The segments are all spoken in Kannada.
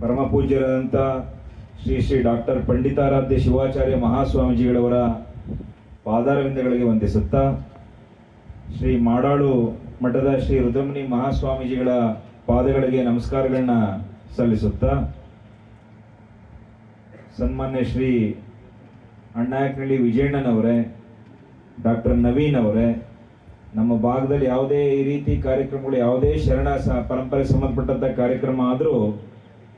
ಪರಮ ಪೂಜ್ಯರಾದಂಥ ಶ್ರೀ ಶ್ರೀ ಡಾಕ್ಟರ್ ಪಂಡಿತಾರಾಧ್ಯ ಶಿವಾಚಾರ್ಯ ಮಹಾಸ್ವಾಮೀಜಿಗಳವರ ಪಾದಾರವಿಂದಗಳಿಗೆ ವಂದಿಸುತ್ತಾ, ಶ್ರೀ ಮಾಡಾಳು ಮಠದ ಶ್ರೀ ರುದ್ರಮುನಿ ಮಹಾಸ್ವಾಮೀಜಿಗಳ ಪಾದಗಳಿಗೆ ನಮಸ್ಕಾರಗಳನ್ನ ಸಲ್ಲಿಸುತ್ತಾ, ಸನ್ಮಾನ್ಯ ಶ್ರೀ ಅಣ್ಣಾಯಕನಹಳ್ಳಿ ವಿಜಯಣ್ಣನವರೇ, ಡಾಕ್ಟರ್ ನವೀನ್ ಅವರೇ ನಮ್ಮ ಭಾಗದಲ್ಲಿ ಯಾವುದೇ ಈ ರೀತಿ ಕಾರ್ಯಕ್ರಮಗಳು ಯಾವುದೇ ಶರಣ ಸ, ಪರಂಪರೆ ಸಂಬಂಧಪಟ್ಟಂಥ ಕಾರ್ಯಕ್ರಮ ಆದರೂ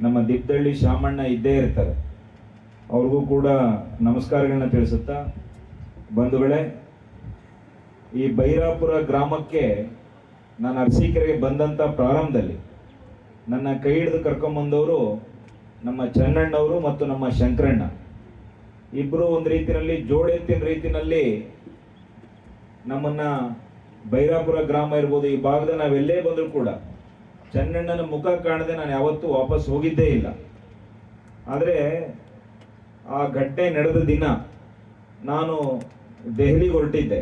ನಮ್ಮ ದಿಗ್ದಳ್ಳಿ ಶಾಮಣ್ಣ ಇದ್ದೇ ಇರ್ತಾರೆ. ಅವ್ರಿಗೂ ಕೂಡ ನಮಸ್ಕಾರಗಳನ್ನ ತಿಳಿಸುತ್ತಾ ಬಂಧುಗಳೇ, ಈ ಬೈರಾಪುರ ಗ್ರಾಮಕ್ಕೆ ನಾನು ಅರಸೀಕೆರೆಗೆ ಬಂದಂಥ ಪ್ರಾರಂಭದಲ್ಲಿ ನನ್ನ ಕೈ ಹಿಡಿದು ಕರ್ಕೊಂಬಂದವರು ನಮ್ಮ ಚನ್ನಣ್ಣವರು ಮತ್ತು ನಮ್ಮ ಶಂಕರಣ್ಣ. ಇಬ್ಬರು ಒಂದು ರೀತಿಯಲ್ಲಿ ಜೋಡೆತ್ತಿನ ರೀತಿಯಲ್ಲಿ ನಮ್ಮನ್ನ ಬೈರಾಪುರ ಗ್ರಾಮ ಇರ್ಬೋದು, ಈ ಭಾಗದ ನಾವೆಲ್ಲೇ ಬಂದರೂ ಕೂಡ ಚೆನ್ನಣ್ಣನ ಮುಖ ಕಾಣದೆ ನಾನು ಯಾವತ್ತೂ ವಾಪಸ್ ಹೋಗಿದ್ದೇ ಇಲ್ಲ. ಆದರೆ ಆ ಘಟನೆ ನಡೆದ ದಿನ ನಾನು ದೆಹಲಿಗೆ ಹೊರಟಿದ್ದೆ.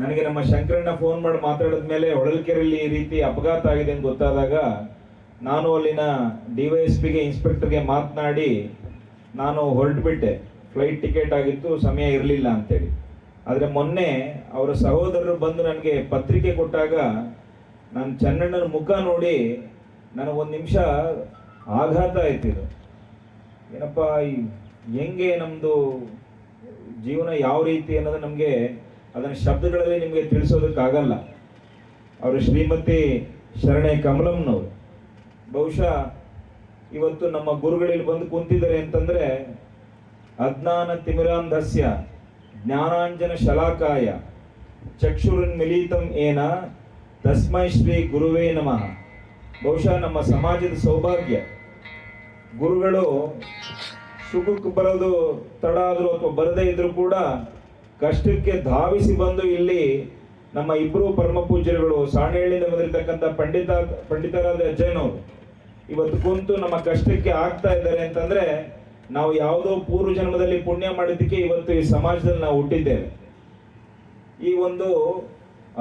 ನನಗೆ ನಮ್ಮ ಶಂಕರಣ್ಣ ಫೋನ್ ಮಾಡಿ ಮಾತಾಡಿದ ಮೇಲೆ ಹೊಳಲ್ಕೆರೆಯಲ್ಲಿ ಈ ರೀತಿ ಅಪಘಾತ ಆಗಿದೆ ಅಂತ ಗೊತ್ತಾದಾಗ ನಾನು ಅಲ್ಲಿನ ಡಿ ವೈ ಎಸ್ ಪಿಗೆ, ಇನ್ಸ್ಪೆಕ್ಟರ್ಗೆ ಮಾತನಾಡಿ ನಾನು ಹೊರಟುಬಿಟ್ಟೆ. ಫ್ಲೈಟ್ ಟಿಕೆಟ್ ಆಗಿತ್ತು, ಸಮಯ ಇರಲಿಲ್ಲ ಅಂತೇಳಿ. ಆದರೆ ಮೊನ್ನೆ ಅವರ ಸಹೋದರರು ಬಂದು ನನಗೆ ಪತ್ರಿಕೆ ಕೊಟ್ಟಾಗ ನಾನು ಚನ್ನಣ್ಣನ ಮುಖ ನೋಡಿ ನನಗೊಂದು ನಿಮಿಷ ಆಘಾತ ಆಯ್ತಿದು ಏನಪ್ಪ, ಈ ಹೆಂಗೆ ನಮ್ಮದು ಜೀವನ ಯಾವ ರೀತಿ ಅನ್ನೋದು ನಮಗೆ ಅದನ್ನು ಶಬ್ದಗಳಲ್ಲಿ ನಿಮಗೆ ತಿಳಿಸೋದಕ್ಕಾಗಲ್ಲ ಅವರು ಶ್ರೀಮತಿ ಶರಣೆ ಕಮಲಮ್ನವರು ಬಹುಶಃ ಇವತ್ತು ನಮ್ಮ ಗುರುಗಳಲ್ಲಿ ಬಂದು ಕುಂತಿದ್ದಾರೆ ಅಂತಂದರೆ ಅಜ್ಞಾನ ತಿಮಿರಾಂಧಸ್ಯ, ಜ್ಞಾನಾಂಜನ ಶಲಾಕಾಯ ಚಕ್ಷುರನ್ ಮಿಲೀತಂ ಏನ ತಸ್ಮೈ ಶ್ರೀ ಗುರುವೇ ನಮಃ. ಬಹುಶಃ ನಮ್ಮ ಸಮಾಜದ ಸೌಭಾಗ್ಯ. ಗುರುಗಳು ಸುಖಕ್ಕೆ ಬರೋದು ತಡ ಆದರೂ ಅಥವಾ ಬರದೇ ಇದ್ರೂ ಕೂಡ ಕಷ್ಟಕ್ಕೆ ಧಾವಿಸಿ ಬಂದು ಇಲ್ಲಿ ನಮ್ಮ ಇಬ್ಬರು ಪರಮ ಪೂಜ್ಯರುಗಳು ಸಾಣೇಳಿಂದ ಬಂದಿರತಕ್ಕಂಥ ಪಂಡಿತ ಪಂಡಿತರಾದ ಅಜ್ಜಯ್ಯನವರು. ಇವತ್ತು ಕುಂತು ನಮ್ಮ ಕಷ್ಟಕ್ಕೆ ಆಗ್ತಾ ಇದ್ದಾರೆ ಅಂತಂದ್ರೆ ನಾವು ಯಾವುದೋ ಪೂರ್ವ ಜನ್ಮದಲ್ಲಿ ಪುಣ್ಯ ಮಾಡಿದ್ದಕ್ಕೆ ಇವತ್ತು ಈ ಸಮಾಜದಲ್ಲಿ ನಾವು ಹುಟ್ಟಿದ್ದೇವೆ. ಈ ಒಂದು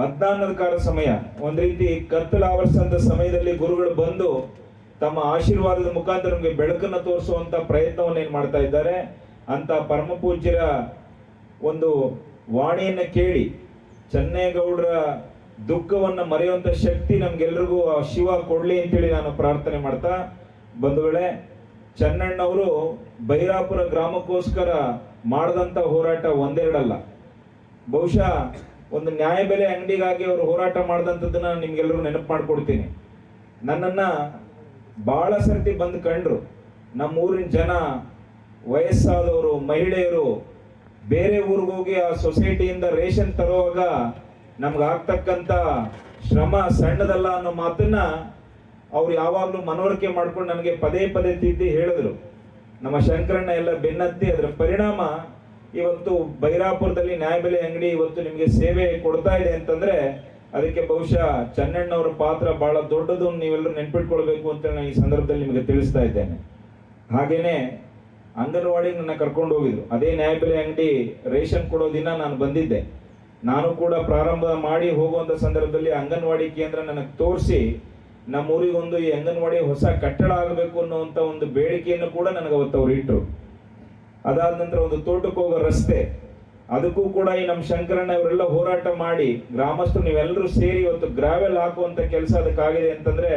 ಅಜ್ಞಾನದ ಸಮಯ. ಒಂದ್ ರೀತಿ ಕತ್ತಲ ಆವರಿಸಂತ ಸಮಯದಲ್ಲಿ ಗುರುಗಳು ಬಂದು ತಮ್ಮ ಆಶೀರ್ವಾದದ ಮುಖಾಂತರ ನಮಗೆ ಬೆಳಕನ್ನು ತೋರಿಸುವಂತ ಪ್ರಯತ್ನವನ್ನು ಏನು ಮಾಡ್ತಾ ಇದ್ದಾರೆ. ಅಂತ ಪರಮ ಪೂಜ್ಯರ ಒಂದು ವಾಣಿಯನ್ನು ಕೇಳಿ ಚೆನ್ನೇಗೌಡರ ದುಃಖವನ್ನ ಮರೆಯುವಂತ ಶಕ್ತಿ ನಮ್ಗೆಲ್ರಿಗೂ ಆ ಶಿವ ಕೊಡಲಿ ಅಂತೇಳಿ ನಾನು ಪ್ರಾರ್ಥನೆ ಮಾಡ್ತಾ ಬಂಧುಗಳೇ ಚನ್ನಣ್ಣವರು ಬೈರಾಪುರ ಗ್ರಾಮಕ್ಕೋಸ್ಕರ ಮಾಡದಂತ ಹೋರಾಟ ಒಂದೆರಡಲ್ಲ. ಬಹುಶಃ ಒಂದು ನ್ಯಾಯಬೆಲೆ ಅಂಗಡಿಗಾಗಿ ಅವರು ಹೋರಾಟ ಮಾಡಿದಂಥದ್ದನ್ನ ನಿಮ್ಗೆಲ್ಲರೂ ನೆನಪು ಮಾಡ್ಕೊಡ್ತೀನಿ. ನನ್ನನ್ನ ಬಹಳ ಸರ್ತಿ ಬಂದು ಕಂಡ್ರು. ನಮ್ಮ ಊರಿನ ಜನ, ವಯಸ್ಸಾದವರು, ಮಹಿಳೆಯರು, ಬೇರೆ ಊರಿಗೆ ಹೋಗಿ ಆ ಸೊಸೈಟಿಯಿಂದ ರೇಷನ್ ತರುವಾಗ ನಮ್ಗೆ ಆಗ್ತಕ್ಕಂಥ ಶ್ರಮ ಸಣ್ಣದಲ್ಲ ಅನ್ನೋ ಮಾತನ್ನ ಅವ್ರು ಯಾವಾಗಲೂ ಮನವರಿಕೆ ಮಾಡ್ಕೊಂಡು ನನಗೆ ಪದೇ ಪದೇ ತಿದ್ದಿ ಹೇಳಿದ್ರು. ನಮ್ಮ ಶಂಕರಣ್ಣ ಎಲ್ಲ ಬೆನ್ನತ್ತಿ ಅದರ ಪರಿಣಾಮ ಇವತ್ತು ಬೈರಾಪುರದಲ್ಲಿ ನ್ಯಾಯಬೆಲೆ ಅಂಗಡಿ ಇವತ್ತು ನಿಮಗೆ ಸೇವೆ ಕೊಡ್ತಾ ಇದೆ ಅಂತಂದ್ರೆ ಅದಕ್ಕೆ ಬಹುಶಃ ಚನ್ನಣ್ಣವರ ಪಾತ್ರ ಬಹಳ ದೊಡ್ಡದು ನೀವೆಲ್ಲರೂ ನೆನ್ಪಿಟ್ಕೊಳ್ಬೇಕು ಅಂತ ನಾನು ಈ ಸಂದರ್ಭದಲ್ಲಿ ನಿಮಗೆ ತಿಳಿಸ್ತಾ ಇದ್ದೇನೆ. ಹಾಗೇನೆ ಅಂಗನವಾಡಿ ನನ್ನ ಕರ್ಕೊಂಡು ಹೋಗಿದ್ರು. ಅದೇ ನ್ಯಾಯಬೆಲೆ ಅಂಗಡಿ ರೇಷನ್ ಕೊಡೋ ದಿನ ನಾನು ಬಂದಿದ್ದೆ. ನಾನು ಕೂಡ ಪ್ರಾರಂಭ ಮಾಡಿ ಹೋಗುವಂತ ಸಂದರ್ಭದಲ್ಲಿ ಅಂಗನವಾಡಿ ಕೇಂದ್ರ ನನಗೆ ತೋರಿಸಿ ನಮ್ಮ ಊರಿಗೊಂದು ಈ ಅಂಗನವಾಡಿ ಹೊಸ ಕಟ್ಟಡ ಆಗಬೇಕು ಅನ್ನುವಂತ ಒಂದು ಬೇಡಿಕೆಯನ್ನು ಕೂಡ ನನಗೆ ಅವತ್ತು ಅವ್ರು ಇಟ್ಟರು ಅದಾದ ನಂತರ ಒಂದು ತೋಟಕ್ಕೆ ಹೋಗೋ ರಸ್ತೆ. ಅದಕ್ಕೂ ಕೂಡ ಈ ನಮ್ಮ ಶಂಕರಣ್ಣ ಅವರೆಲ್ಲ ಹೋರಾಟ ಮಾಡಿ, ಗ್ರಾಮಸ್ಥರು ನೀವೆಲ್ಲರೂ ಸೇರಿ ಇವತ್ತು ಗ್ರಾವೆಲ್ ಹಾಕುವಂತ ಕೆಲಸ ಅದಕ್ಕಾಗಿದೆ ಅಂತಂದ್ರೆ,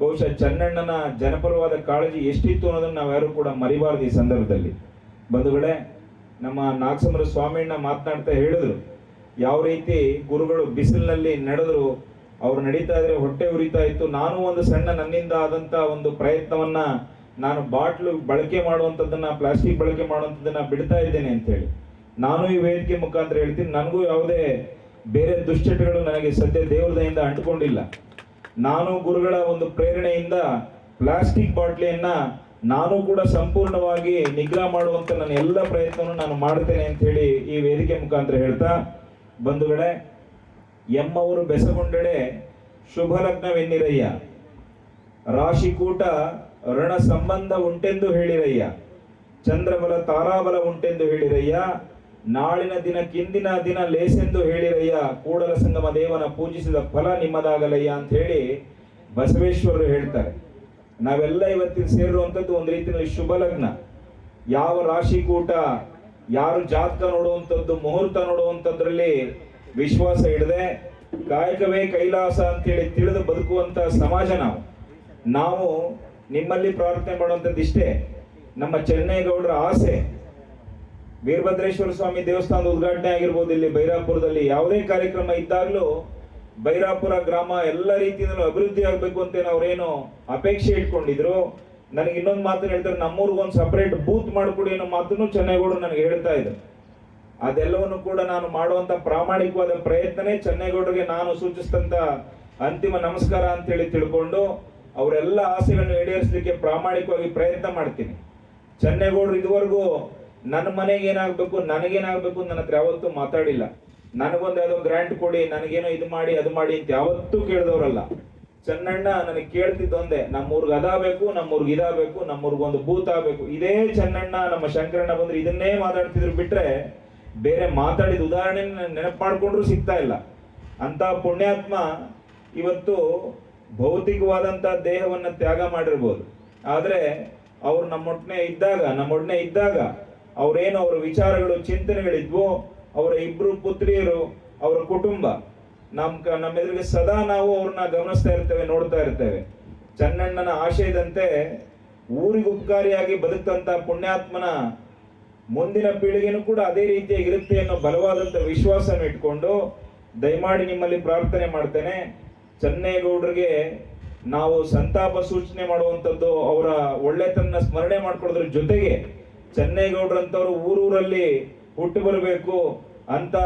ಬಹುಶಃ ಚನ್ನಣ್ಣನ ಜನಪರವಾದ ಕಾಳಜಿ ಎಷ್ಟಿತ್ತು ಅನ್ನೋದನ್ನ ನಾವ್ಯಾರು ಕೂಡ ಮರಿಬಾರದು ಈ ಸಂದರ್ಭದಲ್ಲಿ. ಬಂಧುಗಳೇ, ನಮ್ಮ ನಾಗಸಮರ ಸ್ವಾಮಿಯನ್ನ ಮಾತನಾಡ್ತಾ ಹೇಳಿದ್ರು, ಯಾವ ರೀತಿ ಗುರುಗಳು ಬಿಸಿಲಿನಲ್ಲಿ ನಡೆದ್ರು, ಅವ್ರು ನಡೀತಾ ಇದ್ರೆ ಹೊಟ್ಟೆ ಉರಿತಾ ಇತ್ತು, ನಾನು ಒಂದು ಸಣ್ಣ ನನ್ನಿಂದ ಆದಂತ ಒಂದು ಪ್ರಯತ್ನವನ್ನ ನಾನು ಬಾಟ್ಲು ಬಳಕೆ ಮಾಡುವಂಥದ್ದನ್ನು, ಪ್ಲಾಸ್ಟಿಕ್ ಬಳಕೆ ಮಾಡುವಂಥದ್ದನ್ನು ಬಿಡ್ತಾ ಇದ್ದೇನೆ ಅಂತ ಹೇಳಿ ನಾನು ಈ ವೇದಿಕೆ ಮುಖಾಂತರ ಹೇಳ್ತೀನಿ, ನನಗೂ ಯಾವುದೇ ಬೇರೆ ದುಶ್ಚಟಗಳು ನನಗೆ ಸದ್ಯ ದೇವರ ದಯಿಂದ ಅಂಟ್ಕೊಂಡಿಲ್ಲ. ನಾನು ಗುರುಗಳ ಒಂದು ಪ್ರೇರಣೆಯಿಂದ ಪ್ಲಾಸ್ಟಿಕ್ ಬಾಟ್ಲಿಯನ್ನು ನಾನು ಕೂಡ ಸಂಪೂರ್ಣವಾಗಿ ನಿಗ್ರಹ ಮಾಡುವಂತ ನನ್ನ ಎಲ್ಲ ಪ್ರಯತ್ನವನ್ನು ನಾನು ಮಾಡ್ತೇನೆ ಅಂತ ಹೇಳಿ ಈ ವೇದಿಕೆ ಮುಖಾಂತರ ಹೇಳ್ತಾ, ಬಂಧುಗಳೇ, ಎಮ್ಮವರು ಬೆಸಗೊಂಡೆಡೆ ಶುಭ ಲಗ್ನವೆನ್ನಿರಯ್ಯ ರಾಶಿಕೂಟ ರಣ ಸಂಬಂಧ ಉಂಟೆಂದು ಹೇಳಿರಯ್ಯ. ಚಂದ್ರಬಲ ತಾರಾಬಲ ಉಂಟೆಂದು ಹೇಳಿರಯ್ಯ. ನಾಳಿನ ದಿನ ಕಿಂದಿನ ದಿನ ಲೇಸೆಂದು ಹೇಳಿರಯ್ಯ. ಕೂಡಲ ಸಂಗಮ ದೇವನ ಪೂಜಿಸಿದ ಫಲ ನಿಮ್ಮದಾಗಲಯ್ಯ ಅಂತ ಹೇಳಿ ಬಸವೇಶ್ವರರು ಹೇಳ್ತಾರೆ. ನಾವೆಲ್ಲ ಇವತ್ತಿನ ಸೇರಿರುವಂಥದ್ದು ಒಂದು ರೀತಿಯಲ್ಲಿ ಶುಭ ಲಗ್ನ. ಯಾವ ರಾಶಿ ಕೂಟ ಯಾರು ಜಾತಕ ನೋಡುವಂಥದ್ದು, ಮುಹೂರ್ತ ನೋಡುವಂಥದ್ರಲ್ಲಿ ವಿಶ್ವಾಸ ಇಡದೆ ಕಾಯಕವೇ ಕೈಲಾಸ ಅಂತೇಳಿ ತಿಳಿದು ಬದುಕುವಂತ ಸಮಾಜ ನಾವು. ನಾವು ನಿಮ್ಮಲ್ಲಿ ಪ್ರಾರ್ಥನೆ ಮಾಡುವಂಥದ್ದು ಇಷ್ಟೇ. ನಮ್ಮ ಚೆನ್ನೈಗೌಡರ ಆಸೆ. ವೀರಭದ್ರೇಶ್ವರ ಸ್ವಾಮಿ ದೇವಸ್ಥಾನದ ಉದ್ಘಾಟನೆ ಆಗಿರ್ಬೋದು, ಇಲ್ಲಿ ಬೈರಾಪುರದಲ್ಲಿ ಯಾವುದೇ ಕಾರ್ಯಕ್ರಮ ಇದ್ದಾಗಲೂ ಬೈರಾಪುರ ಗ್ರಾಮ ಎಲ್ಲ ರೀತಿಯಿಂದಲೂ ಅಭಿವೃದ್ಧಿ ಆಗಬೇಕು ಅಂತ ಅವರೇನು ಅಪೇಕ್ಷೆ ಇಟ್ಕೊಂಡಿದ್ರು. ನನಗೆ ಇನ್ನೊಂದು ಮಾತು ಹೇಳ್ತಾರೆ, ನಮ್ಮೂರಿಗೊಂದು ಸಪರೇಟ್ ಬೂತ್ ಮಾಡಿಕೊಡಿ ಅನ್ನೋ ಮಾತನ್ನು ಚೆನ್ನೈಗೌಡರು ನನಗೆ ಹೇಳ್ತಾ ಇದ್ರು. ಅದೆಲ್ಲವನ್ನು ಕೂಡ ನಾನು ಮಾಡುವಂತ ಪ್ರಾಮಾಣಿಕವಾದ ಪ್ರಯತ್ನನೇ ಚೆನ್ನೈಗೌಡರಿಗೆ ನಾನು ಸೂಚಿಸಿದಂತ ಅಂತಿಮ ನಮಸ್ಕಾರ ಅಂತೇಳಿ ತಿಳ್ಕೊಂಡು ಅವರೆಲ್ಲ ಆಸೆಗಳನ್ನು ಈಡೇರಿಸಲಿಕ್ಕೆ ಪ್ರಾಮಾಣಿಕವಾಗಿ ಪ್ರಯತ್ನ ಮಾಡ್ತೀನಿ. ಚೆನ್ನೈಗೌಡರು ಇದುವರೆಗೂ ನನ್ನ ಮನೆಗೆ ಏನಾಗಬೇಕು ನನಗೇನಾಗಬೇಕು ನನ್ನ ಹತ್ರ ಯಾವತ್ತೂ ಮಾತಾಡಿಲ್ಲ. ನನಗೊಂದು ಯಾವುದೋ ಗ್ರ್ಯಾಂಟ್ ಕೊಡಿ, ನನಗೇನೋ ಇದು ಮಾಡಿ, ಅದು ಮಾಡಿ ಅಂತ ಯಾವತ್ತೂ ಕೇಳಿದವರಲ್ಲ. ಚೆನ್ನಣ್ಣ ನನಗೆ ಕೇಳ್ತಿದ್ದು ಒಂದೇ, ನಮ್ಮೂರ್ಗೆ ಅದಾಗಬೇಕು, ನಮ್ಮೂರ್ಗೆ ಇದಾಗಬೇಕು ನಮ್ಮೂರ್ಗೆ ಒಂದು ಭೂತ ಆಗಬೇಕು. ಇದೇ ಚೆನ್ನಣ್ಣ, ನಮ್ಮ ಶಂಕರಣ್ಣ ಬಂದ್ರೆ ಇದನ್ನೇ ಮಾತಾಡ್ತಿದ್ರು ಬಿಟ್ರೆ ಬೇರೆ ಮಾತಾಡಿದ ಉದಾಹರಣೆ ನೆನಪು ಮಾಡಿಕೊಂಡ್ರು ಸಿಗ್ತಾ ಇಲ್ಲ. ಅಂತ ಪುಣ್ಯಾತ್ಮ ಇವತ್ತು ಭೌತಿಕವಾದಂತ ದೇಹವನ್ನು ತ್ಯಾಗ ಮಾಡಿರ್ಬೋದು. ಆದರೆ ಅವ್ರು ನಮ್ಮೊಟ್ಟನೆ ಇದ್ದಾಗ, ನಮ್ಮೊಡನೆ ಇದ್ದಾಗ ಅವ್ರೇನು ಅವರ ವಿಚಾರಗಳು, ಚಿಂತನೆಗಳಿದ್ವೋ, ಅವರ ಇಬ್ಬರು ಪುತ್ರಿಯರು, ಅವರ ಕುಟುಂಬ ನಮ್ಮ ನಮ್ಮ ಎದುರಿಗೆ ಸದಾ ನಾವು ಅವ್ರನ್ನ ಗಮನಿಸ್ತಾ ಇರ್ತೇವೆ, ನೋಡ್ತಾ ಇರ್ತೇವೆ. ಚನ್ನಣ್ಣನ ಆಶಯದಂತೆ ಊರಿಗೆ ಉಪಕಾರಿಯಾಗಿ ಬದುಕಂತ ಪುಣ್ಯಾತ್ಮನ ಮುಂದಿನ ಪೀಳಿಗೆನೂ ಕೂಡ ಅದೇ ರೀತಿಯಾಗಿ ಇರುತ್ತೆ ಅನ್ನೋ ಬಲವಾದಂಥ ವಿಶ್ವಾಸನ ಇಟ್ಕೊಂಡು ದಯಮಾಡಿ ನಿಮ್ಮಲ್ಲಿ ಪ್ರಾರ್ಥನೆ ಮಾಡ್ತೇನೆ. ಚೆನ್ನೇಗೌಡರಿಗೆ ನಾವು ಸಂತಾಪ ಸೂಚನೆ ಮಾಡುವಂಥದ್ದು ಅವರ ಒಳ್ಳೆತನ ಸ್ಮರಣೆ ಮಾಡ್ಕೊಳ್ಳೋದ್ರ ಜೊತೆಗೆ ಚೆನ್ನೇಗೌಡರಂತವ್ರು ಊರೂರಲ್ಲಿ ಹುಟ್ಟು ಬರಬೇಕು ಅಂತ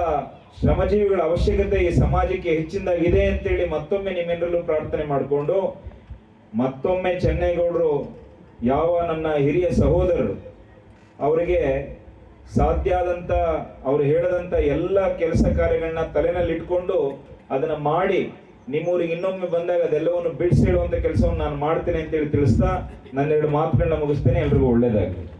ಶ್ರಮಜೀವಿಗಳ ಅವಶ್ಯಕತೆ ಈ ಸಮಾಜಕ್ಕೆ ಹೆಚ್ಚಿನದಾಗಿದೆ ಅಂತೇಳಿ ಮತ್ತೊಮ್ಮೆ ನಿಮ್ಮೆಲ್ಲರಲ್ಲೂ ಪ್ರಾರ್ಥನೆ ಮಾಡಿಕೊಂಡು ಮತ್ತೊಮ್ಮೆ ಚೆನ್ನೇಗೌಡರು ಯಾವ ನನ್ನ ಹಿರಿಯ ಸಹೋದರರು, ಅವರಿಗೆ ಸಾಧ್ಯ ಆದಂತ, ಅವ್ರು ಹೇಳದಂತ ಎಲ್ಲ ಕೆಲಸ ಕಾರ್ಯಗಳನ್ನ ತಲೆನಲ್ಲಿ ಇಟ್ಕೊಂಡು ಅದನ್ನ ಮಾಡಿ ನಿಮ್ಮೂರಿಗೆ ಇನ್ನೊಮ್ಮೆ ಬಂದಾಗ ಅದೆಲ್ಲವನ್ನು ಬಿಡಿಸಿ ಕೆಲಸವನ್ನು ನಾನು ಮಾಡ್ತೇನೆ ಅಂತೇಳಿ ತಿಳಿಸ್ತಾ ನನ್ನೆರಡು ಮಾತುಗಳನ್ನ ಮುಗಿಸ್ತೇನೆ. ಎಲ್ರಿಗೂ ಒಳ್ಳೇದಾಗಲಿ.